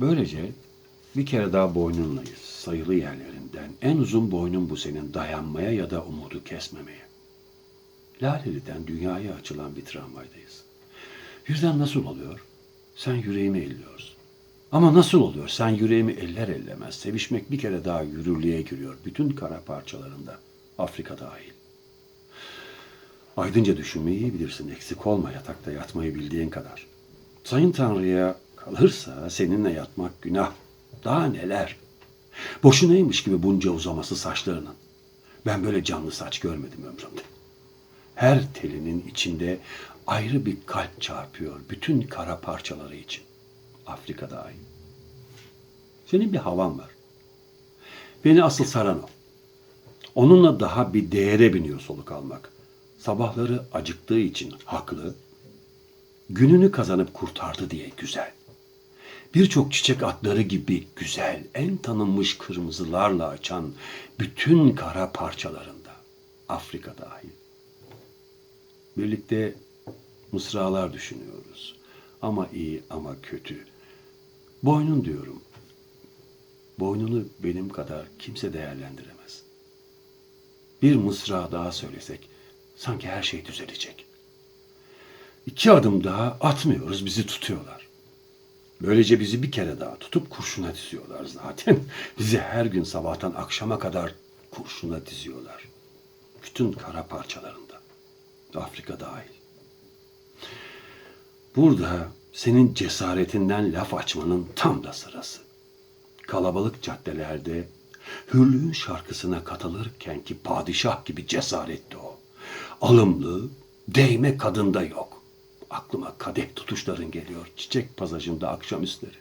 Böylece bir kere daha boynunlayız. Sayılı yerlerinden. En uzun boynun bu senin dayanmaya ya da umudu kesmemeye. Laleli'den dünyaya açılan bir tramvaydayız. Yüzden nasıl oluyor? Sen yüreğimi elliyorsun. Ama nasıl oluyor? Sen yüreğimi eller ellemez. Sevişmek bir kere daha yürürlüğe giriyor. Bütün kara parçalarında. Afrika dahil. Aydınca düşünmeyi iyi bilirsin. Eksik olma yatakta yatmayı bildiğin kadar. Sayın Tanrı'ya kalırsa seninle yatmak günah. Daha neler? Boşunaymış gibi bunca uzaması saçlarının. Ben böyle canlı saç görmedim ömrümde. Her telinin içinde ayrı bir kalp çarpıyor bütün kara parçaları için. Afrika dahil. Senin bir havan var. Beni asıl saran o. Onunla daha bir değere biniyor soluk almak. Sabahları acıktığı için haklı. Gününü kazanıp kurtardı diye güzel. Birçok çiçek atları gibi güzel, en tanınmış kırmızılarla açan bütün kara parçalarında. Afrika dahil. Birlikte mısralar düşünüyoruz. Ama iyi ama kötü. Boynun diyorum. Boynunu benim kadar kimse değerlendiremez. Bir mısra daha söylesek sanki her şey düzelecek. İki adım daha atmıyoruz bizi tutuyorlar. Böylece bizi bir kere daha tutup kurşuna diziyorlar zaten. Bizi her gün sabahtan akşama kadar kurşuna diziyorlar. Bütün kara parçalarında. Afrika dahil. Burada senin cesaretinden laf açmanın tam da sırası. Kalabalık caddelerde hürlüğün şarkısına katılırken ki padişah gibi cesaretli o. Alımlı, değme kadında yok. Aklıma kadeh tutuşların geliyor çiçek pasajında akşamüstleri.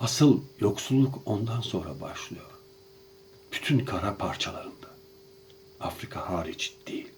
Asıl yoksulluk ondan sonra başlıyor. Bütün kara parçalarında. Afrika hariç değil.